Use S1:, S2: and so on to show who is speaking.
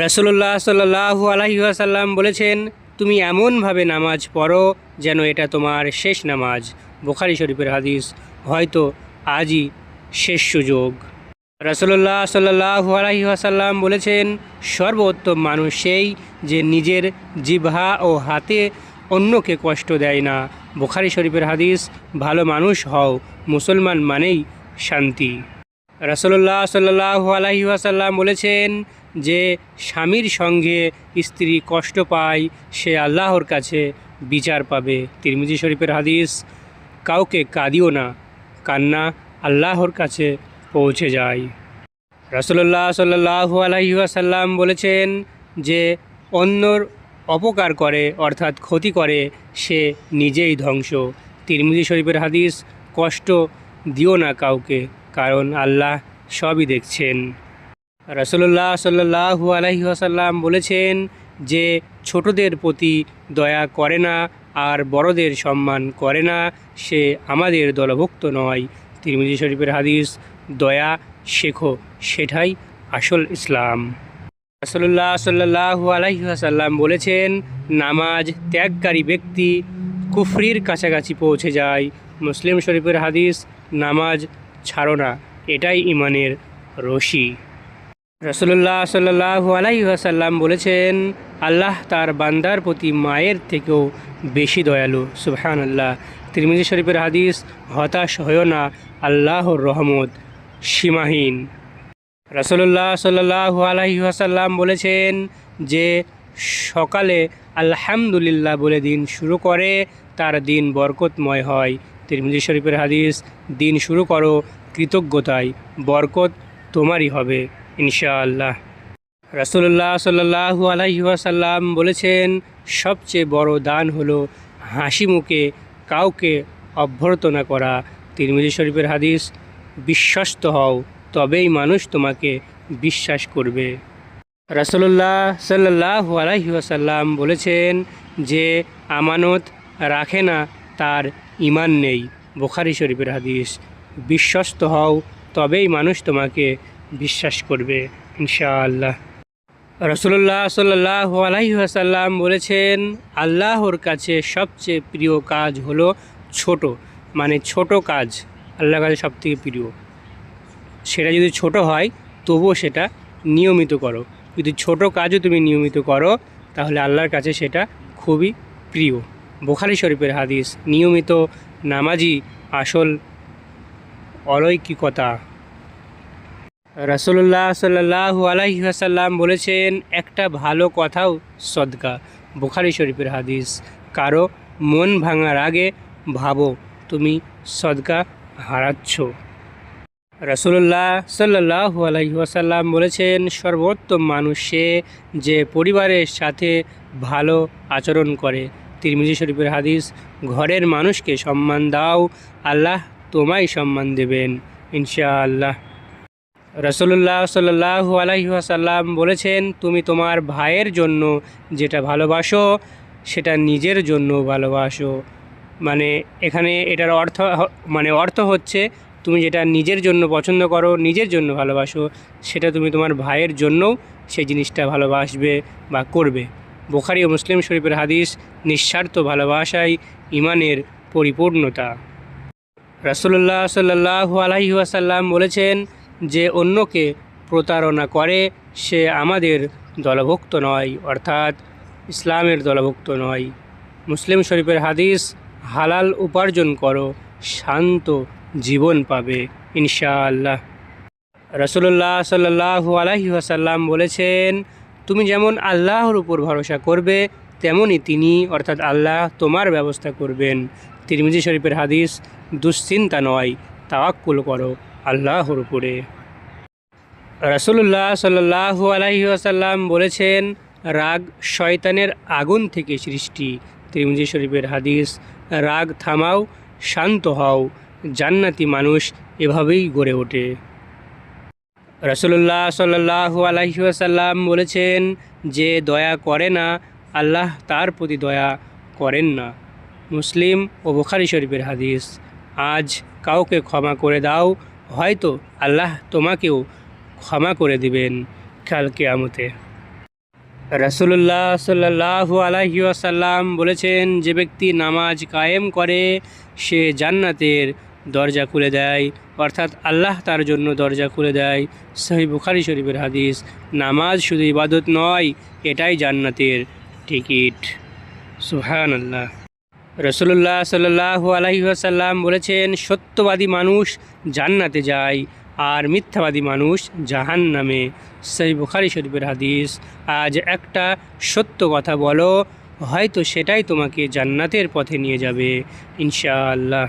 S1: রসুল্লাহ সাল্লাহু আলহিহাসাল্লাম বলেছেন, তুমি এমনভাবে নামাজ পড়ো যেন এটা তোমার শেষ নামাজ। বোখারি শরীফের হাদিস, হয়তো আজই শেষ সুযোগ। রসুল্লাহ সাল্লাহু আলহিহাসাল্লাম বলেছেন, সর্বোত্তম মানুষ সেই যে নিজের জিভা ও হাতে অন্যকে কষ্ট দেয় না। বোখারি শরীফের হাদিস, ভালো মানুষ হও, মুসলমান মানেই শান্তি। রসল্লাহ সাল্লাহ আলহিহাসাল্লাম বলেছেন যে স্বামীর সঙ্গে স্ত্রী কষ্ট পায়, সে আল্লাহর কাছে বিচার পাবে। তিরমিজি শরীফের হাদিস, কাউকে কাঁদিও না, কান্না আল্লাহর কাছে পৌঁছে যায়। রসল্লাহ সাল্লাহু আলহিহাসাল্লাম বলেছেন যে, অন্যর অপকার করে অর্থাৎ ক্ষতি করে, সে নিজেই ধ্বংস। তিরমিজি শরীফের হাদিস, কষ্ট দিও না কাউকে, কারণ আল্লাহ সবই দেখছেন। রসল্লাহ সাল্লাহু আলহিহাসাল্লাম বলেছেন যে ছোটদের প্রতি দয়া করে না আর বড়দের সম্মান করে না, সে আমাদের দলভুক্ত নয়। তিরমিজি শরীফের হাদিস, দয়া শেখো, সেটাই আসল ইসলাম। রসল্লাহ সাল্লাহু আলহিহাসাল্লাম বলেছেন, নামাজ ত্যাগকারী ব্যক্তি কুফরির কাছাকাছি পৌঁছে যায়। মুসলিম শরীফের হাদিস, নামাজ ছাড়ো না, এটাই ইমানের রশি। রসল্লাহ সাল্লাহু আলাইসাল্লাম বলেছেন, আল্লাহ তার বান্দার প্রতি মায়ের থেকেও বেশি দয়ালু। সুবহান আল্লাহ তিরমিজি শরীফের হাদিস, হতাশ হয়েও না, আল্লাহর রহমত সীমাহীন। রসল্লাহ সাল্লাহু আলাইসাল্লাম বলেছেন যে, সকালে আলহামদুলিল্লাহ বলে দিন শুরু করে, তার দিন বরকতময় হয়। তিরমিজি শরীফের হাদিস, দিন শুরু করো কৃতজ্ঞতায়, বরকত তোমারই হবে। ইনশাআল্লাহ। রসুল্লাহ সাল্লাহু আলাইসাল্লাম বলেছেন, সবচেয়ে বড় দান হলো হাসি মুখে কাউকে অভ্যর্থনা করা। তিরমিজি শরীফের হাদিস, বিশ্বস্ত হও, তবেই মানুষ তোমাকে বিশ্বাস করবে। রসল্লাহ সাল্লাহ আলাইসাল্লাম বলেছেন যে, আমানত রাখে না, তার ইমান নেই। বোখারি শরীফের হাদিস, বিশ্বস্ত হও, তবেই মানুষ তোমাকে বিশ্বাস করবে, ইনশাআল্লাহ। রসুল্লাহ সাল্লাহ আলাইসাল্লাম বলেছেন, আল্লাহর কাছে সবচেয়ে প্রিয় কাজ হলো ছোট মানে ছোট কাজ আল্লাহর কাছে সবথেকে প্রিয়। সেটা যদি ছোট হয়, তবুও সেটা নিয়মিত করো। যদি ছোট কাজও তুমি নিয়মিত করো, তাহলে আল্লাহর কাছে সেটা খুবই প্রিয়। বোখারি শরীফের হাদিস, নিয়মিত নামাজি আসল অলৌকিকতা। রসুল্লাহ সাল্লাহু আলাইসাল্লাম বলেছেন, একটা ভালো কথাও সদকা। বুখারি শরীফের হাদিস, কারও মন ভাঙার আগে ভাবো, তুমি সদকা হারাচ্ছ। রসুল্লাহ সাল্লাহু আলাইসাল্লাম বলেছেন, সর্বোত্তম মানুষ সে যে পরিবারের সাথে ভালো আচরণ করে। তিরমিজি শরীফের হাদিস, ঘরের মানুষকে সম্মান দাও, আল্লাহ তোমায় সম্মান দেবেন। ইনশাআল্লাহ। রসল্লাহ সাল্লাহু আলাইসাল্লাম বলেছেন, তুমি তোমার ভাইয়ের জন্য যেটা ভালোবাসো, সেটা নিজের জন্য ভালোবাসো। মানে এখানে এটার অর্থ মানে অর্থ হচ্ছে, তুমি যেটা নিজের জন্য পছন্দ করো, নিজের জন্য ভালোবাসো, সেটা তুমি তোমার ভাইয়ের জন্যও সেই জিনিসটা ভালোবাসবে বা করবে। বোখারি ও মুসলিম শরীফের হাদিস, নিঃস্বার্থ ভালোবাসাই ইমানের পরিপূর্ণতা। রসল্লাহ সাল্লাহু আলহিহাসাল্লাম বলেছেন যে অন্যকে প্রতারণা করে, সে আমাদের দলভুক্ত নয়, অর্থাৎ ইসলামের দলভুক্ত নয়। মুসলিম শরীফের হাদিস, হালাল উপার্জন করো, শান্ত জীবন পাবে, ইনশাআল্লাহ। রসল্লাহ সাল্লাহু আলহি আসাল্লাম বলেছেন, তুমি যেমন আল্লাহর উপর ভরসা করবে তেমনই তিনি, অর্থাৎ আল্লাহ, তোমার ব্যবস্থা করবেন। তিরমিজি শরীফের হাদিস, দুশ্চিন্তা নয়, তাওয়াক্কুল করো আল্লাহর উপরে। রসুল্লাহ সাল্লাহু আলহি আসাল্লাম বলেছেন, রাগ শয়তানের আগুন থেকে সৃষ্টি। তিরমিজি শরীফের হাদিস, রাগ থামাও, শান্ত হও, জান্নাতি মানুষ এভাবেই গড়ে ওঠে। রসুল্লাহ সাল্লাহু আলহিহাসাল্লাম বলেছেন, যে দয়া করে না, আল্লাহ তার প্রতি দয়া করেন না। মুসলিম ও বোখারি শরীফের হাদিস, আজ কাউকে ক্ষমা করে দাও, হয়তো আল্লাহ তোমাকেও ক্ষমা করে দিবেন কাল কেয়ামতে। রসুল্লাহ সাল্লাহু আলাইহি আসাল্লাম বলেছেন, যে ব্যক্তি নামাজ কায়েম করে, সে জান্নাতের দরজা খুলে দেয়। অর্থাৎ আল্লাহ তার জন্য দরজা খুলে দেয়। সহি বুখারি শরীফের হাদিস, নামাজ শুধু ইবাদত নয়, এটাই জান্নাতের টিকিট। সুহান আল্লাহ রসুল্লাহ সাল্লাহু আলাইহি আসাল্লাম বলেছেন, সত্যবাদী মানুষ জান্নাতে যায় আর মিথ্যাবাদী মানুষ জাহান নামে সেই বুখারি শরীফের হাদিস, আজ একটা সত্য কথা বলো, হয়তো সেটাই তোমাকে জান্নাতের পথে নিয়ে যাবে, ইনশাআল্লাহ।